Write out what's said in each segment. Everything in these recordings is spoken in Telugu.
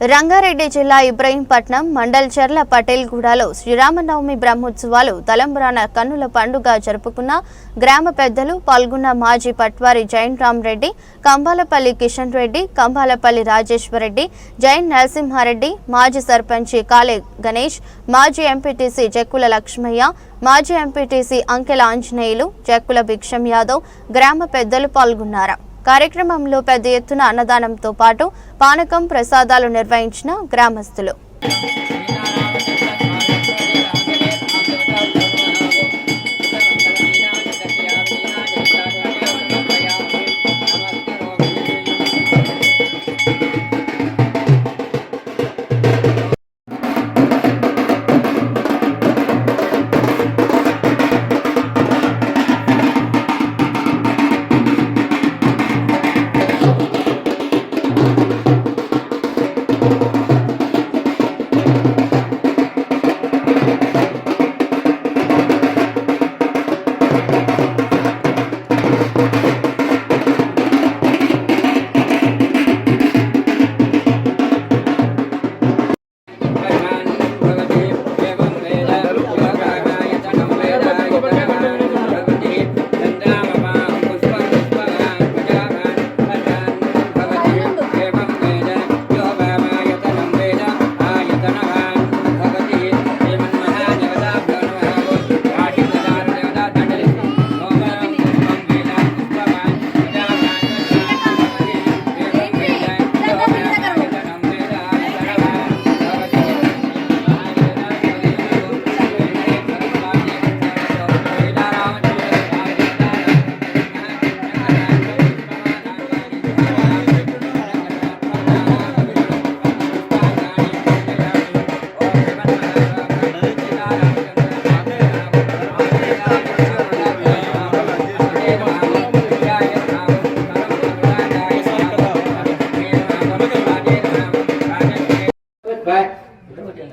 రంగారెడ్డి జిల్లా ఇబ్రహీంపట్నం మండల్ చర్ల పటేల్గూడలో శ్రీరామనవమి బ్రహ్మోత్సవాలు తలంబ్రాన కన్నుల పండుగ జరుపుకున్న గ్రామ పెద్దలు పాల్గొన్న మాజీ పట్వారి జైన్ రామరెడ్డి కంబాలపల్లి కిషన్ రెడ్డి కంబాలపల్లి రాజేశ్వరరెడ్డి జైన్ నరసింహారెడ్డి మాజీ సర్పంచి కాలే గణేష్ మాజీ ఎంపీటీసీ జక్కుల లక్ష్మయ్య మాజీ ఎంపీటీసీ అంకెల ఆంజనేయులు జక్కుల భిక్షం యాదవ్ గ్రామ పెద్దలు పాల్గొన్నారు. కార్యక్రమంలో పెద్ద ఎత్తున అన్నదానంతో పాటు పానకం ప్రసాదాలు నిర్వహించిన గ్రామస్తులు.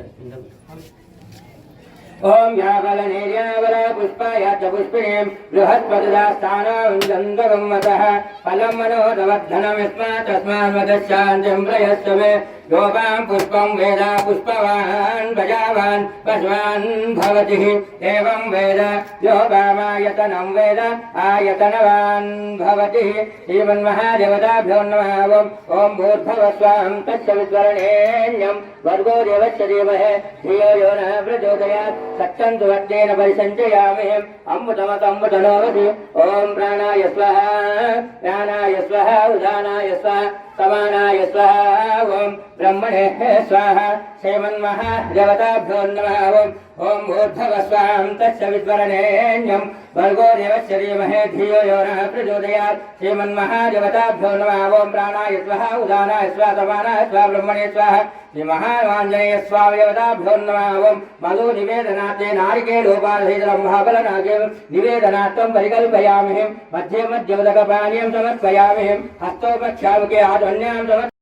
Evet, gündem. ओम यावलनेर्यावल पुष्पाय च पुष्पिणीम् बृहस्पतिदास्थानान्दगम्मतः फलम् मनोदवर्धनमिस्मात् तस्मान् वदश्चान्तिम् प्रयश्च मे। गोपाम् पुष्पम् वेद पुष्पवान् भजावान् भस्वान् भवति। एवम् वेद यो वामायतनम् वेद आयतनवान् भवति। श्रीमन्महादेवताभ्यो नमः। ॐ भूर्भवस्वाहम् तस्य विद्वरणेऽन्यम् वर्गो देवस्य देवः। श्रियो यो नः प्रचोदयात्। సత్యంతు వర్తేన పరిసంచయామి. అమృతమతమృతనోవతి ఓం ప్రాణాయ స్వహ. ప్రాణాయ స్వహ. ఉదానాయ స్వహ. సమానాయ స్వహ ఓం బ్రహ్మణే స్వాహ శ్రీమన్మహాదేవతాభ్యో నమః ఓం ఓం భూర్భవ స్వాం తస్య విద్వరణేన్యం భర్గో దేవస్య ధీమహే ధియో యో నః ప్రచోదయాత్ శ్రీమన్మహాదేవతాభ్యో నమః ఓం ప్రాణాయ స్వహ ఉదానాయ స్వహ సమానాయ స్వహ బ్రహ్మణే స్వాహ శ్రీమహావాంజనేయ స్వామి దేవతాభ్యో నమః ఓం మధు నివేదనాతే నారికేలోపాధైతరం మహాబలనాగే నివేదనాత్వం పరికల్పయామి మధ్య మధ్యమదకపానీయం సమర్పయామి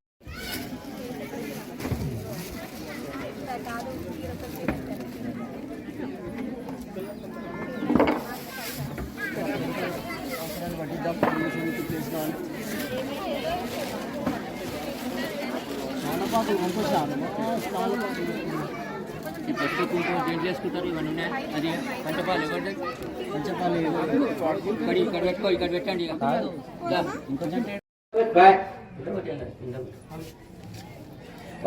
హస్తోపక్షాముకే ఆదన్యాం సమర్పయామి ఈ పసుపు కుంకుమ చేంజ్ చేసుకుంటారు ఇవన్నీ ఉన్నాయి అది పంచపాలు ఇవ్వండి పంచపాలు ఇక్కడ ఇక్కడ పెట్టుకో ఇక్కడ పెట్టండి ఇక దా.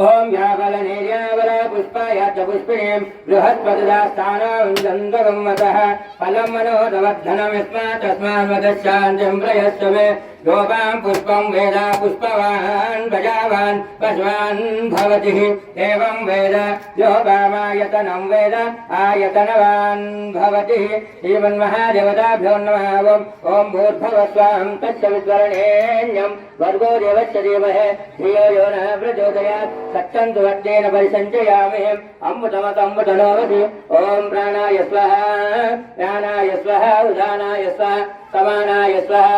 ఓం యావలనేర్యావల పుష్పాయ చ పుష్పిణీం బృహస్పతిదాస్థానం గంధగమ్మతః ఫలం మనోదవర్ధనమిస్మా తస్మాన్మదశాంతిం ప్రయశ్చ మే. యోగాం పుష్పం వేద పుష్పవాన్ ప్రజావాన్ పశువాన్ భవతి. ఏవం వేద యోగామాయతనం వేద ఆయతనవాన్ భవతి. శ్రీమన్మహాదేవతాభ్యో నమః. ఓం ఓం భూర్భువస్వాం తస్య విద్వరణేన్యం వర్గో దేవస్య ధీమహే. ధియో యో నః ప్రచోదయాత్ సత్యంతు వర్తేన పరిసంచయామి. అమృతమతమృతనోవతి ఓం ప్రాణాయ స్వహ. ప్రాణాయ స్వహ. ఉదానాయ స్వహ. సమానాయ స్వహ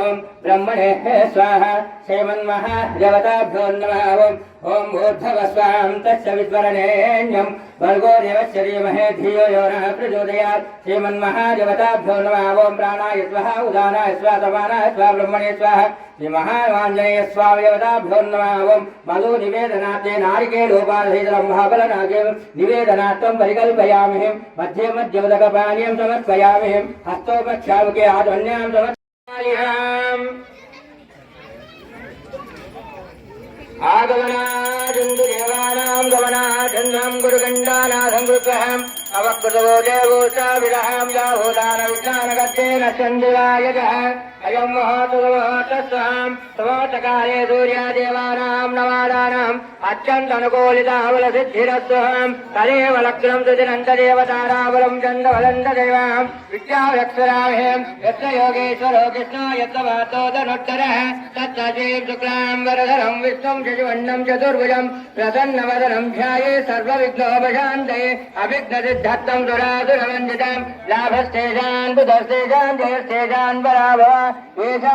ఓం బ్రహ్మణే స్వాహ శ్రీమన్మహాదేవతాభ్యో నమః ఓం ఓం ఊర్ధవస్వాం తస్య విద్వరణేన్యం భర్గో దేవస్య ధీమహే ధియో యో నః ప్రచోదయాత్ శ్రీమన్మహాదేవతాభ్యో నమః ఓం ప్రాణాయ స్వః ఉదానాయ స్వః సమానాయ స్వః బ్రహ్మణే స్వః శ్రీమహావాంజనేయ స్వామిదేవతాభ్యో నమః ఓం మధు నివేదనాతే నారికేలోపాధైతరం మహాబలనాగే నివేదనాత్వం పరికల్పయామి మధ్య మధ్య ఉదకపానీయం సమర్పయామి హస్తోపక్షాముకే ఆదన్యాం సమర్పయామి ఆగమనాజందు దేవానాం గమనాచంద్రం గురుగండానాథం కృపహం అవకృతవో దేవోచావిరహం యాహోదాన విజ్ఞానగత్తేన చంద్రాయజ అయం మహాతుమహాం సమాచకారే సూర్యాదేవానాం నవాదానాం అత్యంతనుకూలితావల సిద్ధిరస్వం తదేవ లగ్నం సుదినంతదేవతారావలం చందవలంత దైవాం విద్యావ్యక్షరామేం యత్న యోగేశ్వరో కృష్ణ యత్న వాతోదనుత్తర తత్సీం శుక్లాం వరధరం విష్ణుం శశివన్నం చతుర్భుజం ప్రసన్నవదనం ధ్యాయే సర్వవిఘ్నోపశాంతే అభిఘ్నసిద్ధత్తం సురాసురవంజితం లాభస్తేజాన్ బుధస్తేజాన్ జయస్తేజాన్ పరాభవ ஏஷா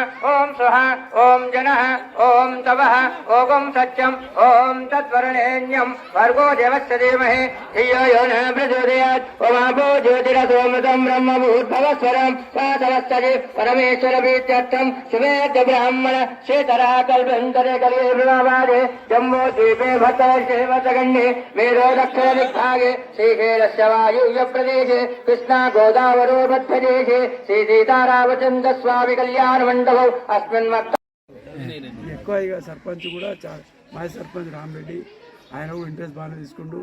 ఓం సుహ ఓం జన ఓం తవ ఓం సత్యం ఓం తత్వరణేన్యం భర్గో దేవస్య ధీమహి ధియో యో న ప్రచోదయాత్ ఓమాపో జ్యోతిరసోమృతం బ్రహ్మభూర్భవస్వరం. పాదవస్తరి పరమేశ్వర ప్రీత్యర్థం. శుభేద్య బ్రాహ్మణ శేతరా కల్పంతరే కలిగే భృణవాదే జమ్మో ద్వీపే భక్తవర్షేవతగణ్యే మేరో దక్షిణ దిగ్భాగే శ్రీశైలస్య వాయువ్య ప్రదేశే. కృష్ణా గోదావరో మధ్యదేశే. శ్రీ సీతారామచంద్ర స్వామి కళ్యాణ మండపం ఎక్కువ ఇక సర్పంచ్ కూడా చా మాజీ సర్పంచ్ రామరెడ్డి ఆయన కూడా ఇంట్రెస్ట్ బాగానే తీసుకుంటూ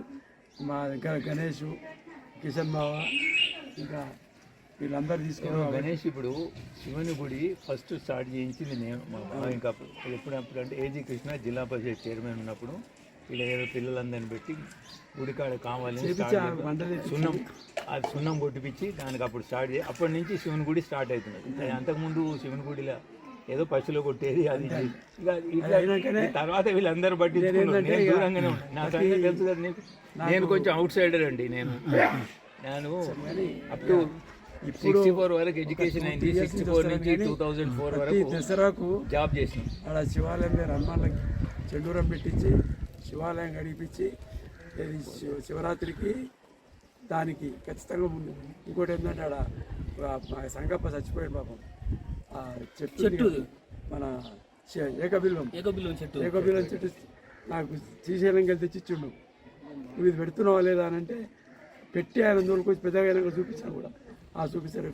మా దగ్గర గణేష్ కిషన్ బావ ఇంకా వీళ్ళందరూ తీసుకున్నారు గణేష్ ఇప్పుడు శివుని గుడి ఫస్ట్ స్టార్ట్ చేయించింది నేను. మా బావ ఇంకా అప్పుడు ఎప్పుడప్పుడు అంటే ఏజీ కృష్ణ జిల్లా పరిషత్ చైర్మన్ ఉన్నప్పుడు. ఇలా ఏదో పిల్లలందరిని పెట్టి గుడి కాడ కావాలని సున్నం అది సున్నం కొట్టిపించి దానికి అప్పుడు స్టార్ట్ చేసి అప్పటి నుంచి శివుని గుడి స్టార్ట్ అవుతుంది అంతకుముందు శివుని గుడిలో ఏదో పశువులు కొట్టేది అది ఇట్లా తర్వాత వీళ్ళందరూ ఇక దూరంగానే నా సంగతి తెలుసు కదా నీకు? నేను కొంచెం అవుట్ సైడర్ అండి నేను. నేను అప్ టు సిక్స్టీ ఫోర్ వరకు ఎడ్యుకేషన్ అయింది. సిక్స్టీ ఫోర్ నుంచి టూ థౌజండ్ ఫోర్ వరకు దసరాకు జాబ్ చేసిన. ఆడ శివాలయం మీద హనుమాన్లకి చెండూరం పెట్టించి శివాలయం గడిపించి శివరాత్రికి దానికి ఖచ్చితంగా ముందు ఇంకోటి ఏంటంటే ఆడ సంగప్ప చచ్చిపోయాడు పాపం. ఆ చెట్టు మన ఏకబిల్వం. ఏకబిల్లం చెట్టు. ఏకబిల్వం చెట్టు నాకు శ్రీశైలంకి వెళ్తే ఇచ్చిండు నువ్వు ఇది పెడుతున్నావా లేదా అని అంటే పెట్టి ఆయన దూరకు పెద్దగా చూపించాను కూడా. ఆ చూపించారు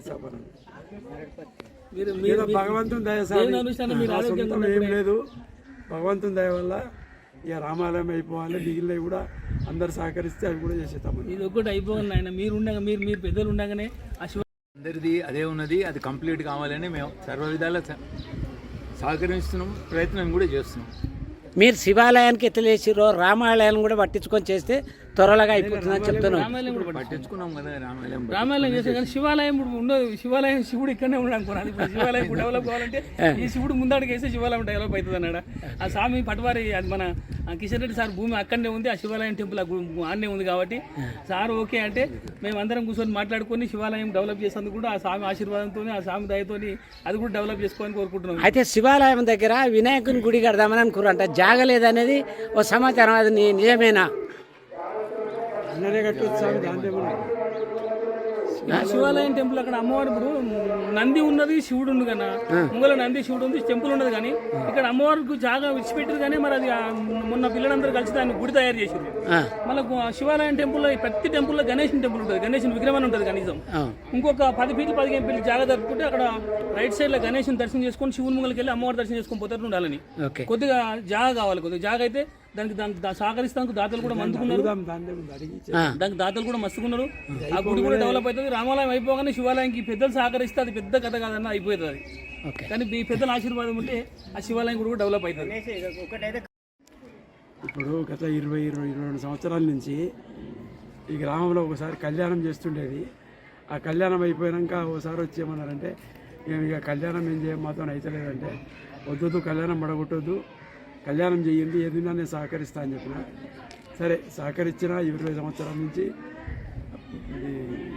మీరు ఏదో భగవంతుని దయ ఏం లేదు. భగవంతుని దయ వల్ల ఇక రామాలయం అయిపోవాలి మిగిలినవి కూడా అందరు సహకరిస్తే అవి కూడా చేసేద్దామని ఇది ఒక్కటి అయిపోవాలి ఆయన మీరు ఉండగా మీరు మీరు పెద్దలు ఉండగానే ఆ శివ అందరిది అదే ఉన్నది అది కంప్లీట్ కావాలని మేము సర్వ విధాల సహకరిస్తున్నాం ప్రయత్నం కూడా చేస్తున్నాం. మీరు శివాలయానికి ఎత్తలేసిరో రామాలయాన్ని కూడా పట్టించుకొని చేస్తే త్వరగా అయిపోతుందని చెప్తున్నాను. రామాలయం కూడా పట్టు. పట్టించుకున్నాం కదా రామాలయం రామాలయం చేస్తే కానీ శివాలయం ఇప్పుడు ఉండదు శివాలయం శివుడు ఇక్కడనే ఉన్నాడు అనుకున్నాను. ఇప్పుడు శివాలయం ఇప్పుడు డెవలప్ కావాలంటే ఈ శివుడు ముందడికి వేస్తే శివాలయం డెవలప్ అవుతుంది అన్నాడు? ఆ స్వామి పటవారి అది మన కిషన్ రెడ్డి సార్ భూమి అక్కడనే ఉంది ఆ శివాలయం టెంపుల్ ఆడనే ఉంది కాబట్టి సార్ ఓకే అంటే మేము అందరం కూర్చొని మాట్లాడుకొని శివాలయం డెవలప్ చేసేందుకు కూడా ఆ స్వామి ఆశీర్వాదంతో ఆ స్వామి దయతోని అది కూడా డెవలప్ చేసుకోవాలని కోరుకుంటున్నాం. అయితే శివాలయం దగ్గర వినాయకుని గుడి కడదామని అనుకున్నారంట. జాగలేదనేది ఓ సమాచారం. అది నిజమేనా? శివాలయం టెంపుల్ అక్కడ అమ్మవారు ఇప్పుడు నంది ఉన్నది శివుడు ఉంది కదా ముంగల నంది శివుడు ఉంది టెంపుల్ ఉన్నది కానీ ఇక్కడ అమ్మవారికి జాగా విడిచిపెట్టారు కానీ మరి అది మొన్న పిల్లలందరూ కలిసి దాన్ని గుడి తయారు చేసారు ఆ, మళ్ళీ శివాలయం టెంపుల్లో ప్రతి టెంపుల్లో గణేషన్ టెంపుల్ ఉంటుంది. గణేషన్ విగ్రహం ఉంటుంది కనీసం. ఇంకొక పది ఫీట్లు పదిహేను ఫీట్లు జాగా జరుపుకుంటే అక్కడ రైట్ సైడ్లో గణేషన్ దర్శనం చేసుకొని శివుని ముంగలకి వెళ్ళి అమ్మవారి దర్శనం చేసుకొని పోతారు ఉండాలని. కొద్దిగా జాగా కావాలి కొద్దిగా జాగా అయితే దానికి దానికి దా- సహకరిస్తానికి దాతలు కూడా మందుకున్నారు. దానికి దాతలు కూడా మస్తుకున్నారు. ఆ గుడి కూడా డెవలప్ అవుతుంది. రామాలయం అయిపోగానే శివాలయంకి పెద్దలు సహకరిస్తే అది పెద్ద కథ కాదన్న అయిపోతుంది అది. ఓకే. కానీ మీ పెద్దల ఆశీర్వాదం ఉంటే ఆ శివాలయం కూడా డెవలప్ అవుతుంది. ఇప్పుడు గత ఇరవై ఇరవై ఇరవై రెండు సంవత్సరాల నుంచి ఈ గ్రామంలో ఒకసారి కళ్యాణం చేస్తుండేది. ఆ కళ్యాణం అయిపోయాక ఒకసారి వచ్చి ఏమన్నారంటే మేము ఇక కళ్యాణం ఏం చేయం మాతో అయితలేదంటే వద్దొద్దు కళ్యాణం పడగొట్టొద్దు కళ్యాణం చేయండి ఏదైనా నేను సహకరిస్తా అని చెప్పిన. సరే సహకరించిన ఇరవై సంవత్సరాల నుంచి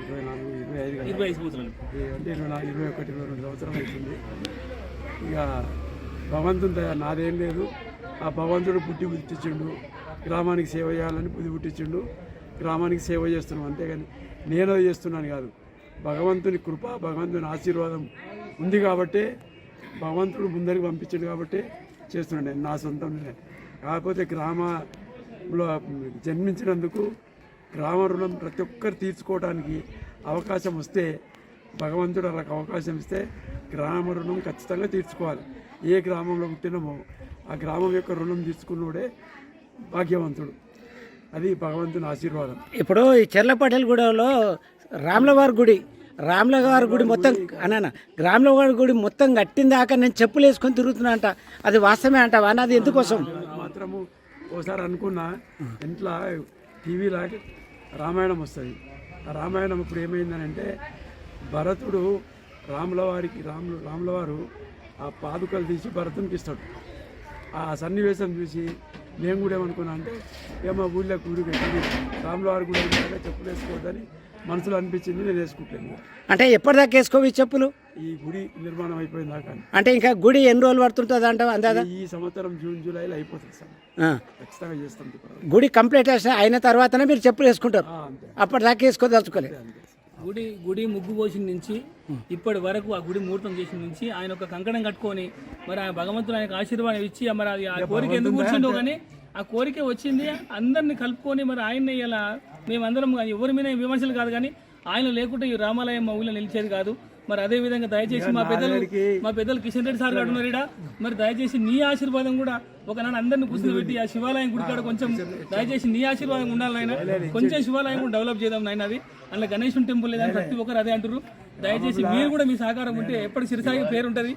ఇరవై నాలుగు ఇరవై ఐదు ఇరవై అంటే ఇరవై నాలుగు ఇరవై ఒకటి ఇరవై రెండు సంవత్సరాలు అవుతుంది. ఇక భగవంతుని దయ నాదేం లేదు. ఆ భగవంతుడు పుట్టి పుట్టించిండు. గ్రామానికి సేవ చేయాలని పుట్టి పుట్టించిండు. గ్రామానికి సేవ చేస్తున్నాం అంతేగాని నేను అది చేస్తున్నాను కాదు. భగవంతుని కృప భగవంతుని ఆశీర్వాదం ఉంది కాబట్టే భగవంతుడు ముందరికి పంపించాడు కాబట్టి చేస్తున్నాను నేను నా సొంతం కాకపోతే గ్రామంలో జన్మించినందుకు గ్రామ రుణం ప్రతి ఒక్కరు తీర్చుకోవడానికి అవకాశం వస్తే భగవంతుడు వాళ్ళకి అవకాశం ఇస్తే గ్రామ రుణం ఖచ్చితంగా తీర్చుకోవాలి. ఏ గ్రామంలో పుట్టినామో ఆ గ్రామం యొక్క రుణం తీర్చుకున్నోడే భాగ్యవంతుడు. అది భగవంతుని ఆశీర్వాదం. ఇప్పుడు ఈ చెర్లపటేల్ గూడలో రాములవారి గుడి రాములవారి గుడి మొత్తం అన్న గారి గుడి మొత్తం కట్టిన దాకా నేను చెప్పులు వేసుకొని తిరుగుతున్నా అంట అది వాస్తవమే అంటావా అది ఎందుకోసం? మాత్రము ఓసారి అనుకున్నా ఇంట్లో టీవీలో రామాయణం వస్తుంది. ఆ రామాయణం ఇప్పుడు ఏమైందనంటే భరతుడు రాములవారికి రాములు రాములవారు ఆ పాదుకలు తీసి భరతునికి ఇస్తాడు. ఆ సన్నివేశం చూసి నేను కూడా ఏమనుకున్నా అంటే ఏమో ఊళ్ళో గుడి పెట్టి రాములవారి గుడి అయినాక చెప్పులు వేసుకోవద్దని మనసులో అనిపించింది నేను వేసుకుంటాను అంటే ఎప్పటిదాకా వేసుకోవి చెప్పులు? ఈ గుడి నిర్మాణం అయిపోయిన దాకా. అంటే ఇంకా గుడి ఎన్ని రోజులు పడుతుంటుంది అంటావు అందాదా ఈ సంవత్సరం జూన్ జూలైలో అయిపోతుంది సార్. ఆ. ఖచ్చితంగా చేస్తాం. గుడి కంప్లీట్ అయిన తర్వాతనే మీరు చెప్పులు వేసుకుంటారు. అప్పటిదాకా వేసుకోదలుచుకోలేదు గుడి గుడి ముగ్గు పోసిన నుంచి ఇప్పటి వరకు ఆ గుడి ముహూర్తం చేసిన నుంచి ఆయన ఒక కంకణం కట్టుకొని మరి ఆ భగవంతుడు ఆయనకు ఆశీర్వాదం ఇచ్చి మరి అది ఆ కోరిక ఎందుకు కూర్చుండో కానీ ఆ కోరిక వచ్చింది. అందరిని కలుపుకొని మరి ఆయన ఇలా మేమందరం ఎవరి మీద విమర్శలు కాదు కానీ ఆయన లేకుంటే ఈ రామాలయం మా ఊళ్ళో నిలిచేది కాదు. మరి అదే విధంగా దయచేసి మా పెద్దలు మా పెద్దలు కిషన్ రెడ్డి సార్ గారు ఉన్నారు. మరి దయచేసి నీ ఆశీర్వాదం కూడా ఒక నాన్న అందరిని కూర్చోబెట్టి ఆ శివాలయం గుడికాడ కొంచెం దయచేసి నీ ఆశీర్వాదం ఉండాలి నాయన. కొంచెం శివాలయం కూడా డెవలప్ చేద్దాం నాయన అది. అందులో గణేశుని టెంపుల్ లేదని ప్రతి ఒక్కరు అదే అంటారు దయచేసి మీరు కూడా మీ సహకారం ఉంటే ఎప్పటికి సిరిసాగి పేరు ఉంటుంది